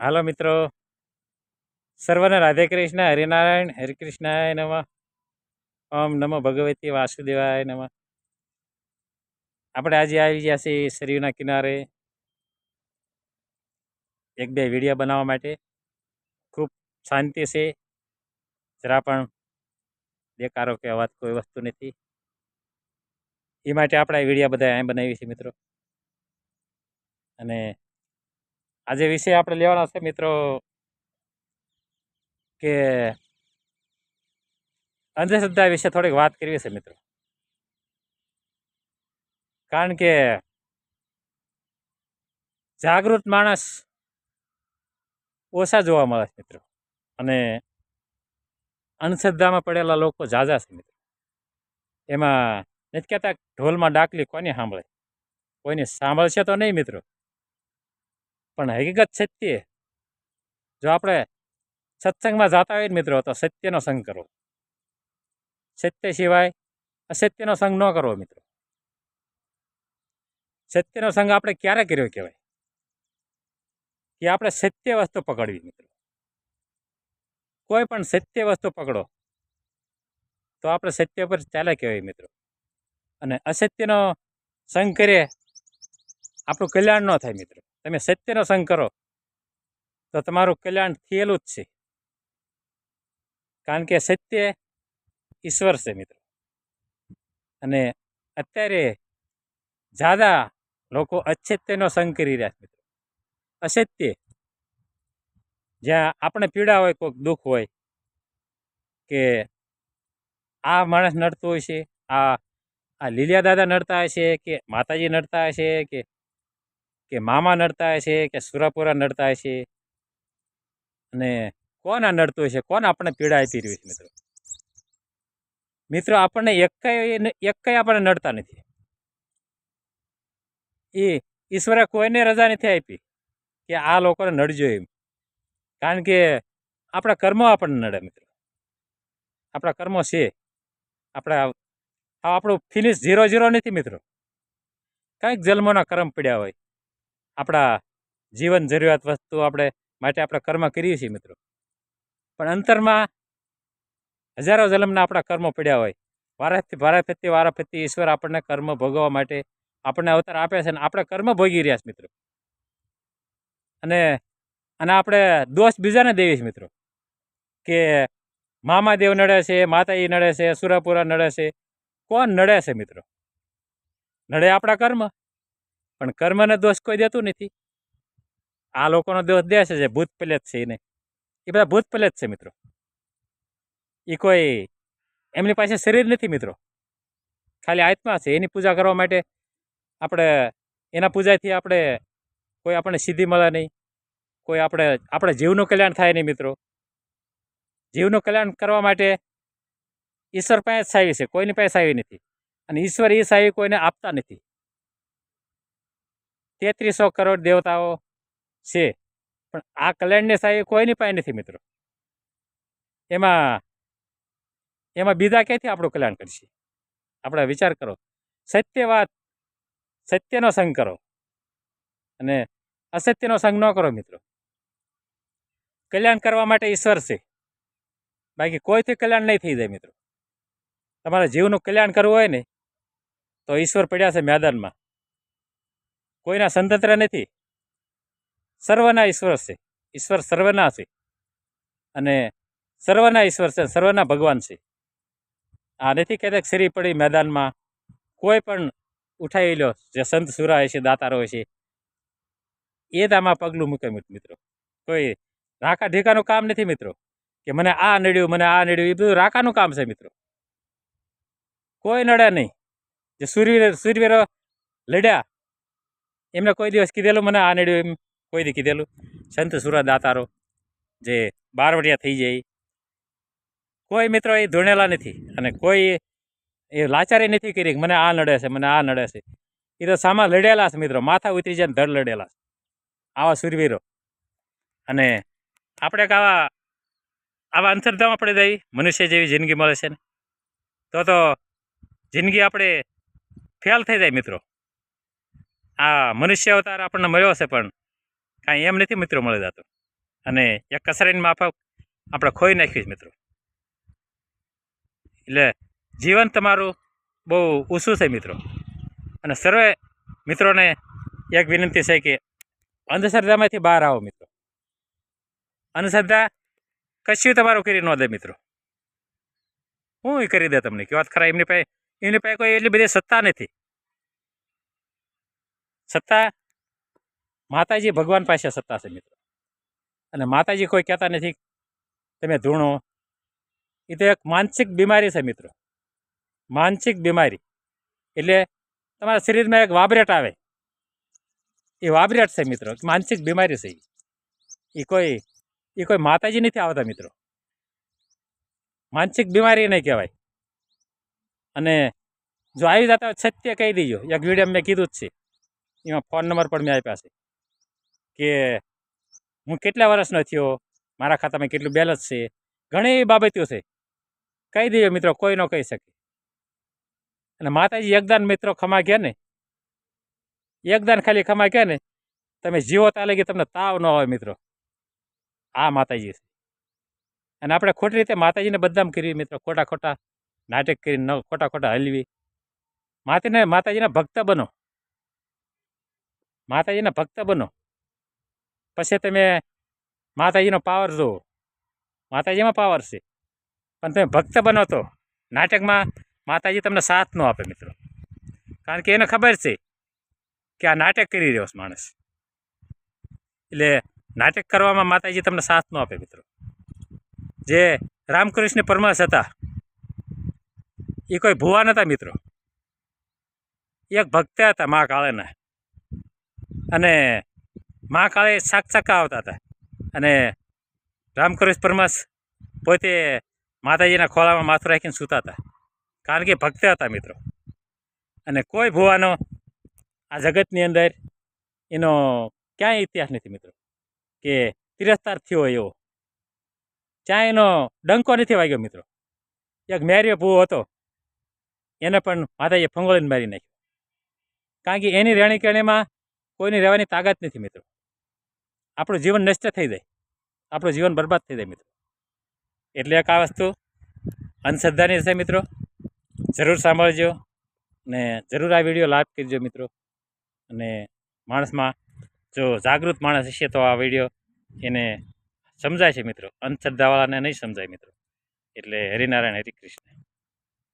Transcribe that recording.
હાલો મિત્રો. સર્વને રાધે કૃષ્ણ, હરિનારાયણ હરિકૃષ્ણાય નમઃ. ઓમ નમો ભગવતી વાસુદેવાય નમઃ. આપણે આજે આવી ગયા છીએ સરયુના કિનારે. એક બે વીડિયો બનાવવા માટે. ખૂબ શાંતિ છે. જરા પણ દેકારો કે અવાજ કોઈ વસ્તુ નથી. એ માટે આપણે વિડીયા બધા અહીં બનાવી છે મિત્રો. અને આજે વિષય આપણે લેવાના છે મિત્રો કે અંધશ્રદ્ધા વિશે થોડીક વાત કરવી છે મિત્રો. કારણ કે જાગૃત માણસ ઓછા જોવા મળે છે મિત્રો. અને અંધશ્રદ્ધામાં પડેલા લોકો ઝાઝા છે મિત્રો. એમાં નથી કહેતા ઢોલમાં ડાકલી કોને સાંભળે? કોઈને સાંભળશે તો નહીં મિત્રો. પણ હકીકત સત્ય જો આપણે સત્સંગમાં જતા હોય ને મિત્રો, તો સત્યનો સંગ કરો સત્ય સિવાય અસત્યનો સંગ ન કરવો મિત્રો. સત્યનો સંગ આપણે ક્યારે કર્યો કહેવાય? કે આપણે સત્ય વસ્તુ પકડવી મિત્રો. કોઈ પણ સત્ય વસ્તુ પકડો, તો આપણે સત્ય પર ચાલે કહેવાય મિત્રો. અને અસત્યનો સંગ કરીએ આપણું કલ્યાણ ન થાય મિત્રો. તમે સત્યનો સંગ કરો. તો તમારું કલ્યાણ થયેલું જ છે. કારણ કે સત્ય ઈશ્વર છે મિત્રો. અને અત્યારે જ્યાદા લોકો અસત્યનો સંગ કરી રહ્યા છે મિત્રો. અસત્ય. જ્યાં આપણે પીડા હોય, કોઈક દુઃખ હોય, કે આ માણસ નડતો હોય છે, આ આ લીલિયા દાદા નડતા હશે, કે માતાજી નડતા હશે, કે કે મામા નડતા હશે કે સુરાપુરા નડતા હશે? અને કોણ આ નડતું હશે? કોણ આપણને પીડા આપી રહ્યું છે, મિત્રો? મિત્રો, આપણને એકય એકાઈ આપણને નડતા નથી. એ ઈશ્વરે કોઈને રજા નથી આપી કે આ લોકોને નડજો એમ. કારણ કે આપણા કર્મો આપણને નડે, મિત્રો. આપણા કર્મો છે. આપણા આપણું ફિનિશ ઝીરો ઝીરો નથી, મિત્રો. કંઈક જન્મોના કર્મ પડ્યા હોય. આપણા જીવન જરૂરિયાત વસ્તુ આપણે માટે આપણે કર્મ કરીએ છીએ મિત્રો. પણ અંતરમાં હજારો જન્મના આપણા કર્મો પડ્યા હોય. વારાફરતી વારાફરતી વારાફરતી ઈશ્વર આપણને કર્મ ભોગવવા માટે આપણને અવતાર આપે છે અને આપણે કર્મ ભોગી રહ્યા છે મિત્રો. અને અને આપણે દોષ બીજાને દેવી છીએ મિત્રો. કે મામાદેવ નડે છે, માતાજી નડે છે, સુરાપુરા નડે છે, કોણ નડે છે મિત્રો? નડે આપણા કર્મ. પણ કર્મને દોષ કોઈ દેતું નથી. આ લોકોનો દોષ દે છે જે ભૂત પ્રેત છે એને. એ બધા ભૂત પ્રેત છે મિત્રો. એ કોઈ એમની પાસે શરીર નથી મિત્રો. ખાલી આત્મા છે. એની પૂજા કરવા માટે આપણે એના પૂજાથી આપણે કોઈ આપણને સિદ્ધિ મળે નહીં. કોઈ આપણે આપણે જીવનું કલ્યાણ થાય નહીં મિત્રો. જીવનું કલ્યાણ કરવા માટે ઈશ્વર પાસે જ સાવી છે. કોઈની પાસે સાવી નથી. અને ઈશ્વર એ સાવી કોઈને આપતા નથી. તેત્રીસો કરોડ દેવતાઓ છે. પણ આ કલ્યાણની સાહી કોઈની પાસે નથી મિત્રો. એમાં એમાં બીજા ક્યાંથી આપણું કલ્યાણ કરશે? આપણે વિચાર કરો. સત્ય વાત, સત્યનો સંગ કરો. અને અસત્યનો સંગ ન કરો મિત્રો. કલ્યાણ કરવા માટે ઈશ્વર છે. બાકી કોઈથી કલ્યાણ નહીં થઈ જાય મિત્રો. તમારે જીવનું કલ્યાણ કરવું હોય ને, તો ઈશ્વર પડ્યા છે મેદાનમાં. કોઈના સંતંત્ર નથી. સર્વના ઈશ્વર છે. ઈશ્વર સર્વના છે. અને સર્વના ઈશ્વર છે, સર્વના ભગવાન છે. આ નથી કહેતા શરી પડી મેદાનમાં કોઈ પણ ઉઠાવી લો જે સંત સુરા છે, દાતારો છે, એ જ આમાં પગલું મૂકે મિત્રો. કોઈ રાકા ઢીકાનું કામ નથી, મિત્રો. કે મને આ નડ્યું, મને આ નડ્યું, એ બધું રાકાનું કામ છે, મિત્રો. કોઈ નડે નહીં. જે સૂર્ય સૂર્યવીરો લડ્યા એમને કોઈ દિવસ કીધેલું, મને આ નડ્યું એમ કોઈ દી કીધેલું. સંત સુરા દાતારો જે બારવટિયા થઈ જાય. કોઈ મિત્રો એ ધોણેલા નથી અને કોઈ એ લાચારી નથી કરી મને આ નડે છે, મને આ નડે છે. એ તો સામા લડેલા છે મિત્રો, માથા ઉતરી જાય ધડ લડેલા છે. આવા સુરવીરો. અને આપણે આવા આવા અંતરધામ આપણે દઈ મનુષ્ય જેવી જિંદગી મળે છે ને. તો તો જિંદગી આપણે ફેલ થઈ જાય મિત્રો. આ મનુષ્ય અવતાર આપણને મળ્યો છે પણ કાંઈ એમ નથી મિત્રો મળી જતો. અને એક કસરાઈની માફક આપણે ખોઈ નાખ્યું છે મિત્રો. એટલે જીવન તમારું બહુ ઊંચું છે મિત્રો. અને સર્વે મિત્રોને એક વિનંતી છે કે અંધશ્રદ્ધામાંથી બહાર આવો મિત્રો. અંધશ્રદ્ધા કશું તમારું કરી ન દે મિત્રો. હું એ કરી દે તમને. કે વાત ખરા? એમની પાસે એમની પાસે કોઈ એટલી બધી સત્તા નથી. સત્તા માતાજી ભગવાન પાસે સત્તા છે મિત્રો. અને માતાજી કોઈ કહેતા નથી તમે ધૂણો. એ તો એક માનસિક બીમારી છે મિત્રો. માનસિક બીમારી. એટલે તમારા શરીરમાં એક વાબરેટ આવે. એ વાબરેટ છે મિત્રો. માનસિક બીમારી છે એ. કોઈ એ કોઈ માતાજી નથી આવતા મિત્રો. માનસિક બીમારી નહીં કહેવાય. અને જો આવી જતા સત્ય કહી દીજો. એક વીડિયો મેં કીધું જ છે. એમાં ફોન નંબર પણ મેં આપ્યા છે કે હું કેટલા વર્ષનો થયો, મારા ખાતામાં કેટલું બેલેન્સ છે, ઘણી બાબતો છે. કહી દઈએ મિત્રો, કોઈ ન કહી શકે. અને માતાજી એકદાન મિત્રો ખમા ગયા ને? એકદાન ખાલી ખમા ગયા ને? તમે જીવો તાલે કે તમને તાવ ન હોય મિત્રો. આ માતાજી છે. અને આપણે ખોટી રીતે માતાજીને બદનામ કરી મિત્રો, ખોટા ખોટા નાટક કરી ન ખોટા ખોટા હલવી. માતાને, માતાજીના ભક્ત બનો. માતાજીના ભક્ત બનો. પછી તમે માતાજીનો પાવર જુઓ. માતાજીમાં પાવર છે. પણ તમે ભક્ત બનો તો નાટકમાં માતાજી તમને સાથ ન આપે મિત્રો. કારણ કે એને ખબર છે કે આ નાટક કરી રહ્યો છે માણસ. એટલે નાટક કરવામાં માતાજી તમને સાથ ન આપે મિત્રો. જે રામકૃષ્ણ પરમહંસ હતા, એ કોઈ ભુવા નહોતા મિત્રો. એક ભક્ત હતા મા કાળેના. અને મા કાળે શાક ચાકા આવતા હતા. અને રામકૃષ્ણ પરમાસ પોતે માતાજીના ખોળામાં માથું રાખીને સૂતા હતા. કારણ કે ભક્ત હતા મિત્રો. અને કોઈ ભુવાનો આ જગતની અંદર એનો ક્યાંય ઇતિહાસ નથી મિત્રો. કે તિરસ્કાર થયો એવો. ક્યાંય એનો ડંકો નથી વાગ્યો મિત્રો. એક મેર્યો ભૂવો હતો. એને પણ માતાજીએ ફંગોળીને મારી નાખ્યો. કારણ કે એની રહેણી કહેણીમાં કોઈની રહેવાની તાકાત નથી મિત્રો. આપણું જીવન નષ્ટ થઈ જાય. આપણું જીવન બરબાદ થઈ જાય મિત્રો. એટલે એક આ વસ્તુ અંધશ્રદ્ધાની છે મિત્રો જરૂર સાંભળજો અને જરૂર આ વીડિયો લાભ કરજો મિત્રો. અને માણસમાં જો જાગૃત માણસ હશે તો આ વીડિયો એને સમજાય છે મિત્રો. અંધશ્રદ્ધાવાળાને નહીં સમજાય મિત્રો. એટલે હરિનારાયણ હરિકૃષ્ણ.